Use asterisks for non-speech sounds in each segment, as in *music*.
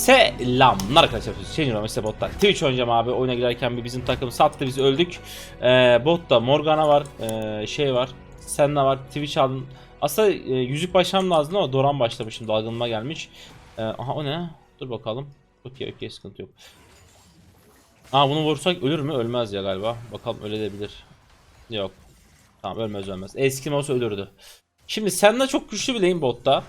Selamlar arkadaşlar. Diyorum işte botlar. Twitch oynayacağım abi. Oyuna girerken bir bizim takım sattı biz öldük. Ee, botta Morgana var. Ee, şey var. Senna var. Twitch aldın. Aslında e, yüzük başlamam lazım ama Doran başlamışım. Dalgınlığa gelmiş. Ee, aha o ne? Dur bakalım. Okey okey sıkıntı yok. Aa bunu vursak ölür mü? Ölmez ya galiba. Bakalım ölebilir. Yok. Tamam ölmez ölmez. Eski olsa ölürdü. Şimdi Senna çok güçlü bir lane botta.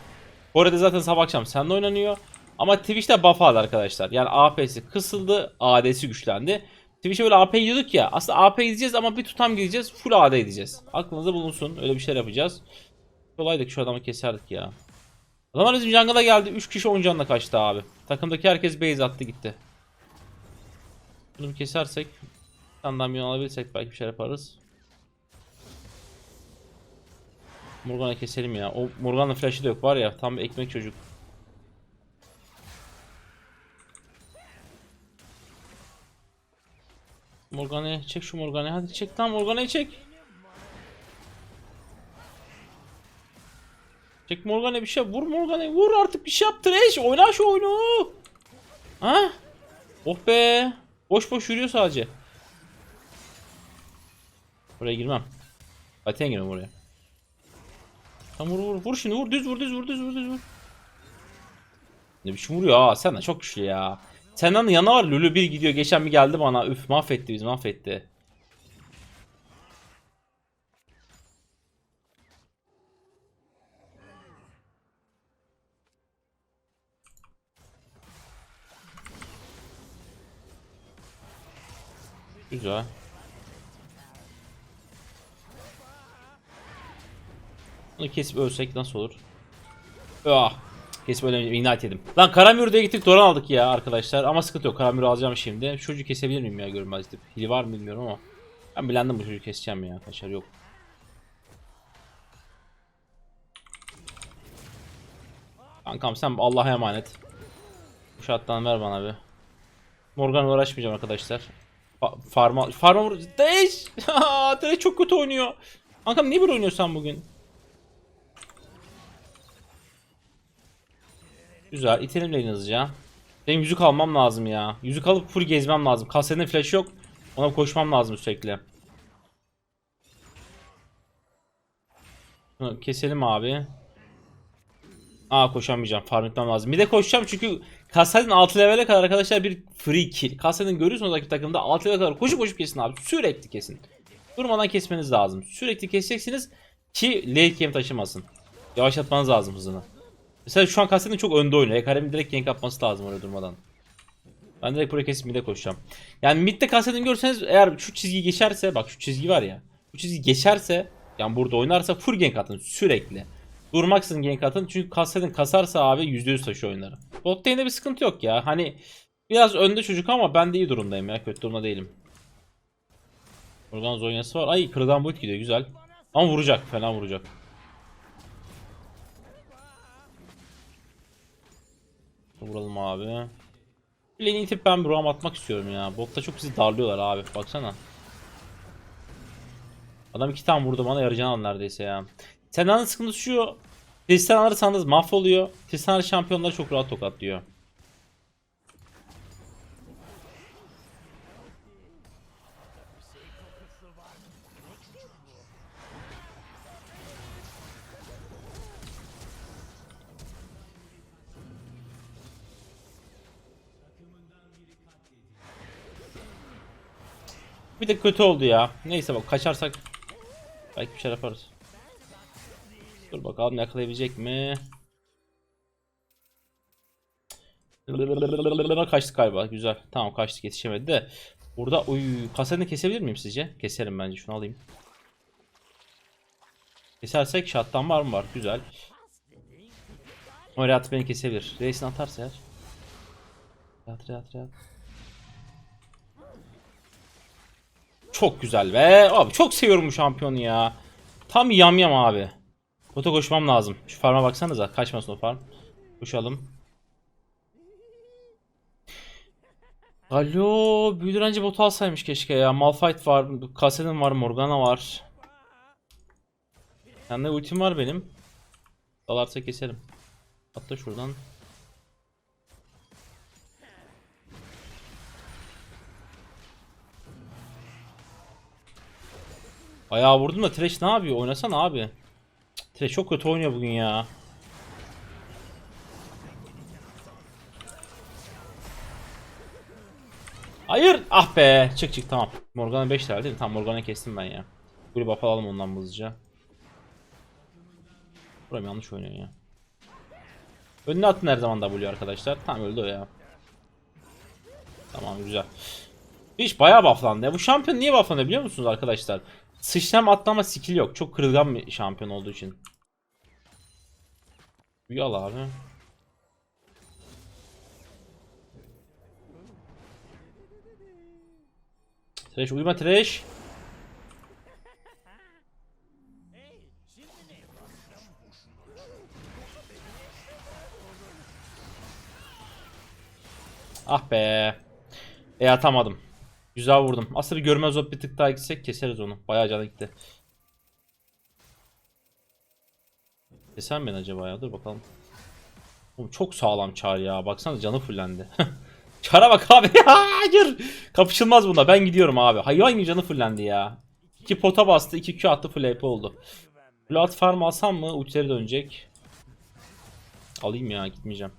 Arada zaten sabah akşam Senna oynanıyor. Ama Twitch'te buff aldı arkadaşlar. Yani AP'si kısıldı, AD'si güçlendi. Twitch'e böyle AP gidiyorduk ya. Aslında AP gideceğiz ama bir tutam gideceğiz. Full AD edeceğiz. Aklınızda bulunsun. Öyle bir şeyler yapacağız. Kolaydık şu adamı keserdik ya. Adamlar bizim jungle'a geldi. 3 kişi 10 canla kaçtı abi. Takımdaki herkes base attı gitti. Bunu bir kesersek. Bir alabilirsek belki bir şey yaparız. Morgan'ı keselim ya. O Morgan'ın flash'ı da yok var ya. Tam bir ekmek çocuk. Morgan'ı çek şu Morgan'ı. Hadi çek lan Morgan'ı çek. Çek Morgan'ı bir şey vur Morgan'ı vur artık bir şey yaptır eş oyna şu oyunu. Ha? Oh be. Boş boş yürüyor sadece. Buraya girmem. Zaten girmem oraya. Tam vur vur vur şimdi vur düz vur düz vur düz vur düz vur. Ne biçim vuruyor ha sen de çok güçlü ya. Senden de yana var Lulu bir gidiyor geçen bir geldi bana üf mahvetti bizi mahvetti. Güzel. Bunu kesip ölsek nasıl olur? Ah. Kesip öyle ignite yedim. Lan Karamür'de gittik Doran aldık ya arkadaşlar. Ama sıkıntı yok. Karamür'ü alacağım şimdi. Çocuğu kesebilir miyim ya görmezdim. Hili var mı bilmiyorum ama. Ben bilendim bu çocuğu keseceğim ya. Kaçar yok. Kankam sen Allah'a emanet. Bu şarttan ver bana bir. Morgan'la uğraşmayacağım arkadaşlar. Fa farma farma. Deş! *laughs* Tere çok kötü oynuyor. Kankam niye böyle oynuyorsan bugün? Güzel. İtelim lane. Benim yüzük almam lazım ya. Yüzük alıp full gezmem lazım. Kasenin flash yok. Ona koşmam lazım sürekli. Keselim abi. Aa koşamayacağım. Farm etmem lazım. Bir de koşacağım çünkü Kasadin 6 level'e kadar arkadaşlar bir free kill. Kasadin görüyorsunuz rakip takımda 6 level'e kadar koşup koşup kesin abi. Sürekli kesin. Durmadan kesmeniz lazım. Sürekli keseceksiniz ki late game taşımasın. Yavaşlatmanız lazım hızını. Mesela şu an Kasadin çok önde oynuyor. Ekarim'in direkt gank yapması lazım oraya durmadan. Ben direkt buraya kesip mid'e koşacağım. Yani mid'de Kasadin görseniz eğer şu çizgi geçerse bak şu çizgi var ya. Bu çizgi geçerse yani burada oynarsa full gank atın sürekli. Durmaksızın gank atın çünkü Kasadin kasarsa abi %100 taşıyor oyunları. Bot lane'de bir sıkıntı yok ya. Hani biraz önde çocuk ama ben de iyi durumdayım ya. Kötü durumda değilim. Buradan Zonya'sı var. Ay kırıdan boyut gidiyor güzel. Ama vuracak. Fena vuracak. Vuralım abi. Lane'i itip ben bir roam atmak istiyorum ya. Botta çok bizi darlıyorlar abi. Baksana. Adam iki tane vurdu bana yarayacağını aldı neredeyse ya. Sena'nın sıkıntısı şu. Tristan alırsanız mahvoluyor. Tristan şampiyonları çok rahat tokatlıyor. Bir de kötü oldu ya. Neyse bak kaçarsak belki bir şey yaparız. Dur bakalım yakalayabilecek mi? Kaçtı galiba. Güzel. Tamam kaçtık yetişemedi de. Burada uy kasetini kesebilir miyim sizce? Keserim bence. Şunu alayım. Kesersek shot'tan var mı var? Güzel. O Rehat beni kesebilir. Reis'ini atarsa eğer. Rehat Rehat Rehat. Çok güzel be. Abi çok seviyorum bu şampiyonu ya. Tam yamyam abi. Bota koşmam lazım. Şu farma baksanıza. Kaçmasın o farm. Koşalım. Alo, büyüdür önce botu alsaymış keşke ya. Malphite var, Kassadin var, Morgana var. Sende ultim var benim. Dalarsa keserim. Atla şuradan. Bayağı vurdum da Thresh ne yapıyor? Oynasana abi. Thresh çok kötü oynuyor bugün ya. Hayır. Ah be. Çık çık tamam. Morgana 5 lira değil mi? Tamam Morgana kestim ben ya. Böyle buff alalım ondan hızlıca. Buram yanlış oynuyor ya. Önüne attın her zaman W arkadaşlar. Tamam öldü o ya. Tamam güzel. Hiç bayağı bufflandı ya. Bu şampiyon niye bufflanıyor biliyor musunuz arkadaşlar? Sıçram atlama skill yok. Çok kırılgan bir şampiyon olduğu için. Büyü al abi. Trash uyuma trash. Ah be. E atamadım. Güzel vurdum. Bir görmez olup bir tık daha gitsek keseriz onu. Bayağı canı gitti. Keser mi beni acaba ya? Dur bakalım. Oğlum çok sağlam çağır ya. Baksana canı fullendi. *laughs* Çara bak abi. *laughs* Hayır. Kapışılmaz bunda. Ben gidiyorum abi. Hayvan gibi canı fullendi ya. İki pota bastı. iki Q attı. Full AP oldu. Plat farm alsam mı? Ultileri dönecek. Alayım ya. Gitmeyeceğim.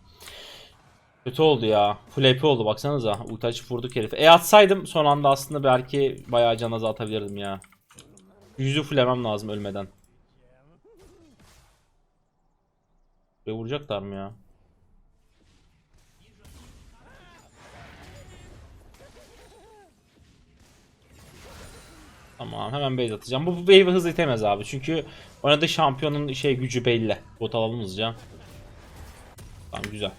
Kötü oldu ya. Full AP oldu baksanıza. Ulti açıp vurduk herife. E atsaydım son anda aslında belki bayağı can azaltabilirdim ya. Yüzü fullemem lazım ölmeden. Buraya vuracaklar mı ya? Tamam hemen base atacağım. Bu, bu wave'i hızlı itemez abi. Çünkü oynadığı şampiyonun şey gücü belli. Bot alalım hızlıca. Tamam güzel.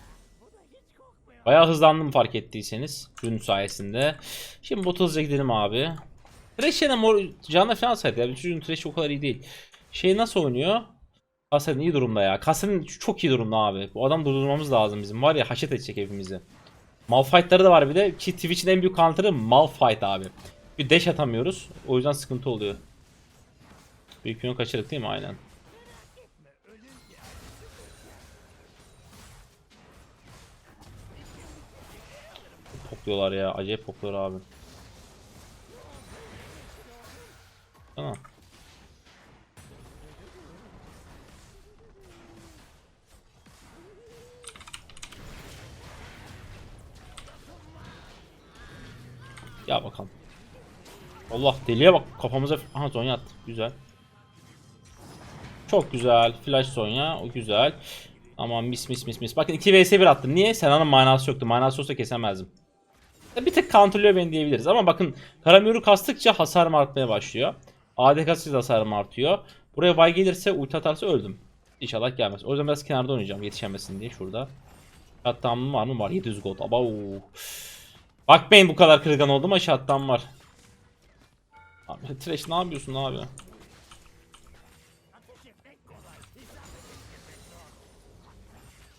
Bayağı hızlandım fark ettiyseniz. Ürün sayesinde. Şimdi bot hızlıca gidelim abi. Thresh yine mor canla falan saydı ya. Çocuğun Thresh'i o kadar iyi değil. Şey nasıl oynuyor? Kasen iyi durumda ya. Kasen çok iyi durumda abi. Bu adam durdurmamız lazım bizim. Var ya haşet edecek hepimizi. Malphite'ları da var bir de. Ki Twitch'in en büyük counter'ı Malphite abi. Bir dash atamıyoruz. O yüzden sıkıntı oluyor. Büyük yönü kaçırdık değil mi? Aynen. Pokluyorlar ya. Acayip pokluyor abi. Tamam. Ya bakalım. Allah deliye bak kafamıza aha Zonya attı. Güzel. Çok güzel. Flash Zonya. O güzel. Aman mis mis mis mis. Bakın 2 vs 1 attım. Niye? Sena'nın manası yoktu. Manası olsa kesemezdim. Bir tık counterlıyor beni diyebiliriz. Ama bakın Karamür'ü kastıkça hasarım artmaya başlıyor. AD kastıkça hasarım artıyor. Buraya Vay gelirse ulti atarsa öldüm. İnşallah gelmez. O yüzden biraz kenarda oynayacağım yetişemesin diye şurada. Hatta var mı? Var 700 gold. Aba Bakmayın bu kadar kırılgan oldum ama şattan var. Abi Trash ne yapıyorsun abi?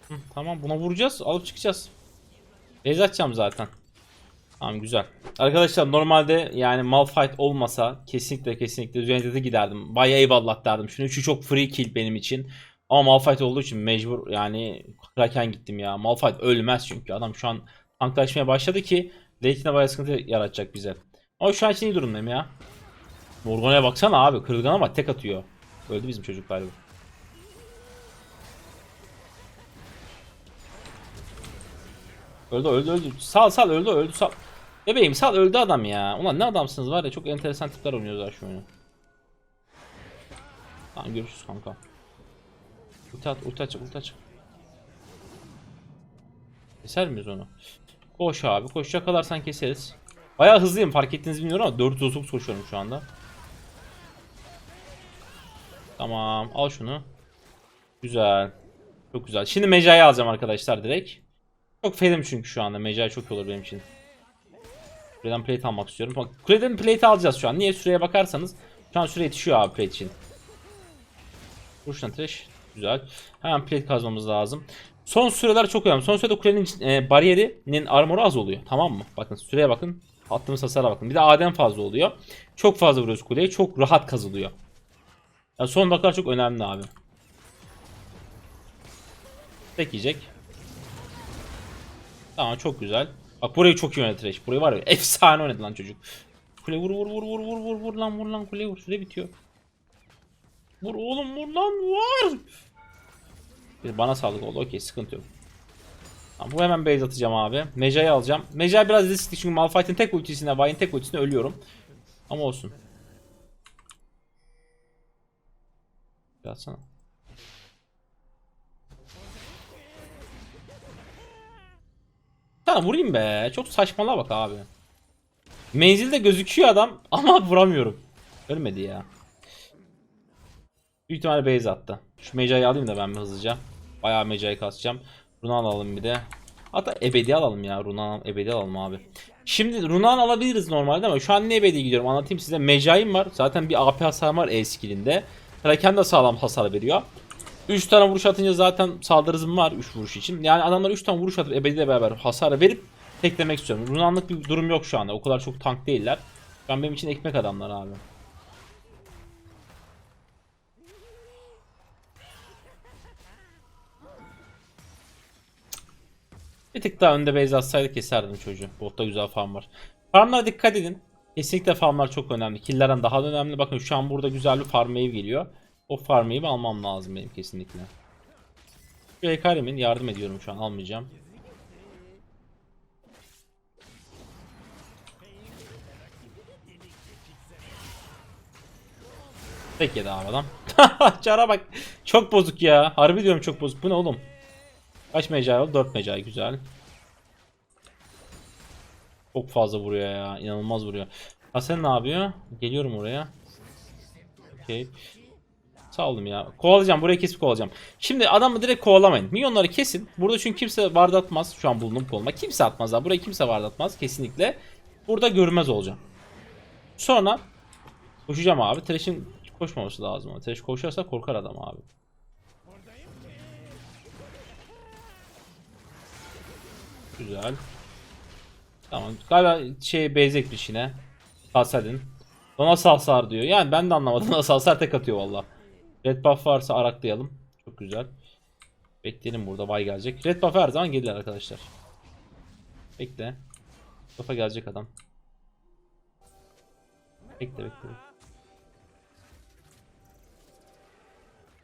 Hı, tamam buna vuracağız alıp çıkacağız. Base atacağım zaten. Tamam güzel. Arkadaşlar normalde yani Malphite olmasa kesinlikle kesinlikle de giderdim. Bayağı eyvallah derdim. Şunu üçü çok free kill benim için. Ama Malphite olduğu için mecbur yani Kraken gittim ya. Malphite ölmez çünkü adam şu an tanklaşmaya başladı ki late'ine bayağı sıkıntı yaratacak bize. Ama şu an için iyi durumdayım ya. Morgana'ya baksana abi. Kırılgan ama tek atıyor. Öldü bizim çocuk galiba. Öldü öldü öldü. Sal sal öldü öldü sal. Bebeğim sal öldü adam ya. Ulan ne adamsınız var ya çok enteresan tipler oynuyorlar şu oyunu. Tamam görüşürüz kanka. Ulti at ulti aç ulti aç. Keser miyiz onu? Koş abi koş yakalarsan keseriz. Bayağı hızlıyım fark ettiğinizi bilmiyorum ama 430 koşuyorum şu anda. Tamam al şunu. Güzel. Çok güzel. Şimdi Meca'yı alacağım arkadaşlar direkt. Çok fedim çünkü şu anda. Meca çok olur benim için. Kuleden plate almak istiyorum. Kuleden plate alacağız şu an. Niye süreye bakarsanız. Şu an süre yetişiyor abi plate için. Vuruştan trash. Güzel. Hemen plate kazmamız lazım. Son süreler çok önemli. Son sürede kulenin e, bariyerinin armoru az oluyor. Tamam mı? Bakın süreye bakın. Attığımız hasara bakın. Bir de Adem fazla oluyor. Çok fazla vuruyoruz kuleye. Çok rahat kazılıyor. Yani son dakikalar çok önemli abi. Tek yiyecek. Tamam çok güzel. Bak burayı çok iyi oynadı Thresh. Burayı var ya efsane oynadı lan çocuk. Kule vur vur vur vur vur vur vur lan vur lan kule vur süre bitiyor. Vur oğlum vur lan vur. Bir Bana sağlık oldu okey sıkıntı yok. Tamam, bu hemen base atacağım abi. Meja'yı alacağım. Meja biraz riskli çünkü Malphite'in tek ultisine, Vayne'in tek ultisine ölüyorum. Ama olsun. Bir Tamam vurayım be. Çok saçmala bak abi. Menzilde gözüküyor adam *laughs* ama vuramıyorum. Ölmedi ya. Büyük ihtimalle base attı. Şu Meja'yı alayım da ben bir hızlıca. Bayağı Meja'yı kasacağım. Runa alalım bir de. Hatta ebedi alalım ya. Runa ebedi alalım abi. Şimdi Runa'nı alabiliriz normalde ama şu an ne ebedi gidiyorum anlatayım size. Meja'yım var. Zaten bir AP hasar var E skillinde. Kraken de sağlam hasar veriyor. 3 tane vuruş atınca zaten saldırı hızım var 3 vuruş için. Yani adamlar 3 tane vuruş atıp ebediyle beraber hasar verip teklemek istiyorum. Runanlık bir durum yok şu anda. O kadar çok tank değiller. Ben benim için ekmek adamlar abi. Bir tık daha önde base atsaydık keserdim çocuğu. Botta güzel farm var. Farmlara dikkat edin. Kesinlikle farmlar çok önemli. Killlerden daha da önemli. Bakın şu an burada güzel bir farm wave geliyor. O farm wave'i almam lazım benim kesinlikle. Şu yardım ediyorum şu an almayacağım. Tek yedi abi adam. *laughs* Çara bak. Çok bozuk ya. Harbi diyorum çok bozuk. Bu ne oğlum? Kaç mecai oldu? 4 mecai güzel. Çok fazla vuruyor ya. İnanılmaz vuruyor. Hasan ne yapıyor? Geliyorum oraya. Okey. Olun ya. Kovalayacağım. Burayı kesip kovalayacağım. Şimdi adamı direkt kovalamayın. Milyonları kesin. Burada çünkü kimse vardatmaz. Şu an bulunduğum konuma. Kimse atmaz ha. Burayı kimse vardatmaz. Kesinlikle. Burada görmez olacağım. Sonra koşacağım abi. Thresh'in koşmaması lazım. Thresh koşarsa korkar adam abi. Güzel. Tamam. Galiba şey bezekmiş yine. Hasadin. O nasıl hasar diyor. Yani ben de anlamadım *laughs* nasıl hasar tek atıyor valla. Red buff varsa araklayalım. Çok güzel. Bekleyelim burada bay gelecek. Red buff her zaman gelir arkadaşlar. Bekle. Buff'a gelecek adam. Bekle bekle.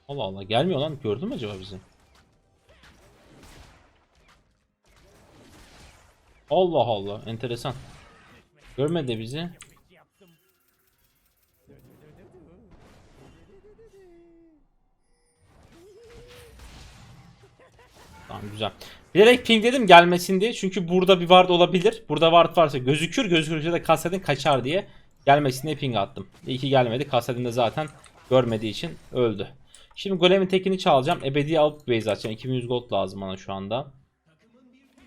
Allah Allah gelmiyor lan. Gördün mü acaba bizi? Allah Allah enteresan. Görmedi bizi. Tamam güzel. Bilerek ping dedim gelmesin diye. Çünkü burada bir ward olabilir. Burada ward varsa gözükür. Gözükürse de kasedin kaçar diye. Gelmesin diye ping attım. İyi ki gelmedi. Kasedin de zaten görmediği için öldü. Şimdi golemin tekini çalacağım. Ebedi alıp base açacağım. 2100 gold lazım bana şu anda.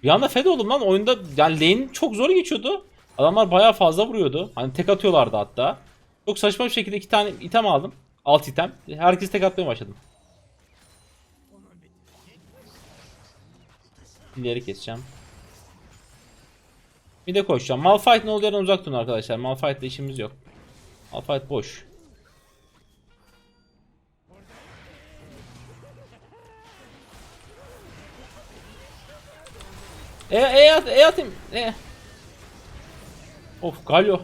Bir anda fed oldum lan oyunda yani lane çok zor geçiyordu. Adamlar bayağı fazla vuruyordu. Hani tek atıyorlardı hatta. Çok saçma bir şekilde iki tane item aldım. Alt item. Herkes tek atmaya başladım. İleri keseceğim. Bir de koşacağım. Malphite ne yerden uzak durun arkadaşlar. Malphite ile işimiz yok. Malphite boş. E, e, at, e atayım. E. Of Galio.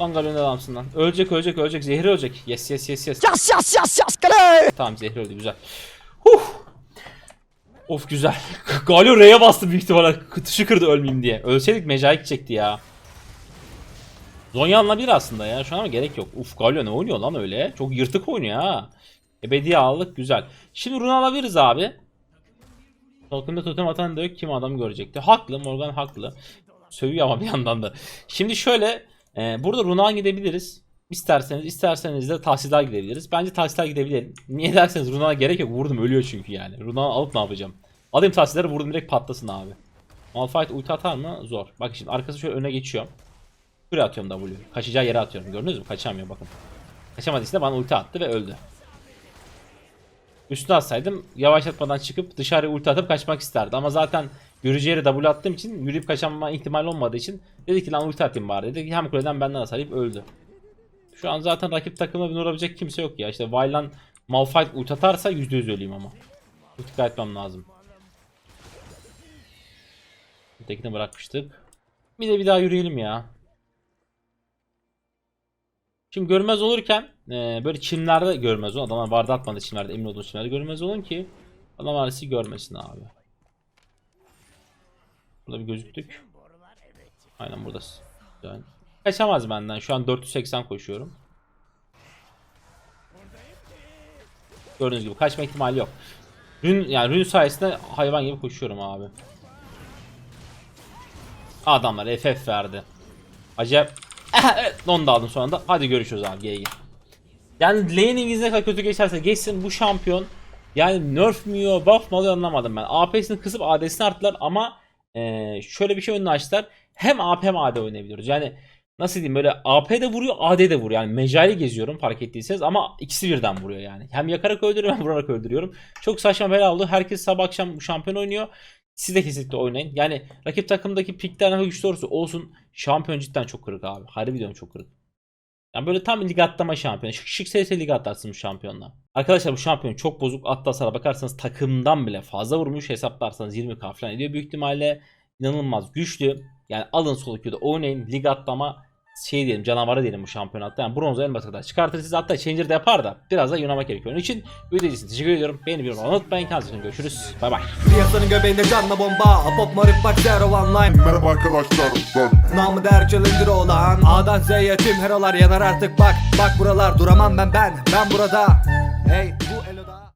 Lan Galio ne adamsın lan. Ölecek ölecek ölecek. Zehri ölecek. Yes yes yes yes. Yas yas yas yas kale. Tamam Zehri öldü güzel. Huh. Of güzel. *laughs* Galio R'ye bastı büyük ihtimalle. Tışı kırdı ölmeyeyim diye. Ölseydik Mecai çekti ya. Zonyan'la bir aslında ya. Şu an gerek yok. Uf Galio ne oynuyor lan öyle. Çok yırtık oynuyor ha. Ebedi aldık güzel. Şimdi rune alabiliriz abi. Tolkien'de totem atan da yok kim adam görecekti. Haklı Morgan haklı. Sövüyor ama bir yandan da. Şimdi şöyle e, burada Runa'ya gidebiliriz. İsterseniz isterseniz de tahsildar gidebiliriz. Bence tahsildar gidebilirim. Niye derseniz Runa'ya gerek yok. Vurdum ölüyor çünkü yani. Runa'yı alıp ne yapacağım? Alayım tahsilleri vurdum direkt patlasın abi. Malphite ulti atar mı? Zor. Bak şimdi arkası şöyle öne geçiyorum. Buraya atıyorum W. Kaçacağı yere atıyorum. Gördünüz mü? Kaçamıyor bakın. Kaçamadıysa bana ulti attı ve öldü. Üstüne atsaydım yavaşlatmadan çıkıp dışarı ulti atıp kaçmak isterdi. Ama zaten yürüyeceği yere W attığım için yürüyüp kaçamama ihtimali olmadığı için dedi ki lan ulti atayım bari dedi. Hem kuleden benden hasarlayıp öldü. Şu an zaten rakip takımda bir vurabilecek kimse yok ya. İşte Vaylan Malphite ulti atarsa %100 öleyim ama. Dikkat etmem lazım. Tekini bırakmıştık. Bir de bir daha yürüyelim ya. Şimdi görmez olurken e, böyle çimlerde görmez olun. Adamlar vardı atmadı çimlerde emin olduğum çimlerde görmez olun ki adamlar sizi görmesin abi. Burada bir gözüktük. Aynen buradasın. Yani kaçamaz benden. Şu an 480 koşuyorum. Gördüğünüz gibi kaçma ihtimali yok. Rün yani rün sayesinde hayvan gibi koşuyorum abi. Adamlar FF verdi. Acayip. *laughs* onu da aldım sonunda. Hadi görüşürüz abi GG. Yani laning'iniz ne kadar kötü geçerse geçsin bu şampiyon yani nerf mi yiyor buff mı alıyor anlamadım ben. AP'sini kısıp AD'sini arttılar ama eee, şöyle bir şey önüne açtılar. Hem AP hem AD oynayabiliyoruz. Yani nasıl diyeyim böyle AP de vuruyor AD de vuruyor. Yani mecali geziyorum fark ettiyseniz ama ikisi birden vuruyor yani. Hem yakarak öldürüyorum hem vurarak öldürüyorum. Çok saçma bela oldu. Herkes sabah akşam şampiyon oynuyor. Siz de kesinlikle oynayın. Yani rakip takımdaki pikler ne güçlü olursa olsun şampiyon cidden çok kırık abi. Harbi diyorum çok kırık. Yani böyle tam lig atlama şampiyonu. Şık şık sese lig atlarsın bu şampiyonla. Arkadaşlar bu şampiyon çok bozuk. Atlasara bakarsanız takımdan bile fazla vurmuş. Hesaplarsanız 20k falan ediyor. Büyük ihtimalle inanılmaz güçlü. Yani alın sol da oynayın. Lig atlama şey diyelim canavarı diyelim bu şampiyonatta. Yani bronz en kadar çıkartır siz hatta changer de yapar da biraz da yunamak gerekiyor. Onun için video için teşekkür ediyorum. Beğeni bir unutmayın. Kendinize görüşürüz. Bay bay. Piyasanın göbeğinde canla bomba Pop marık bak zero online Merhaba arkadaşlar. Ben Namı der challenger olan A'dan Z'ye tüm herolar yanar artık bak Bak buralar duramam ben ben Ben burada Hey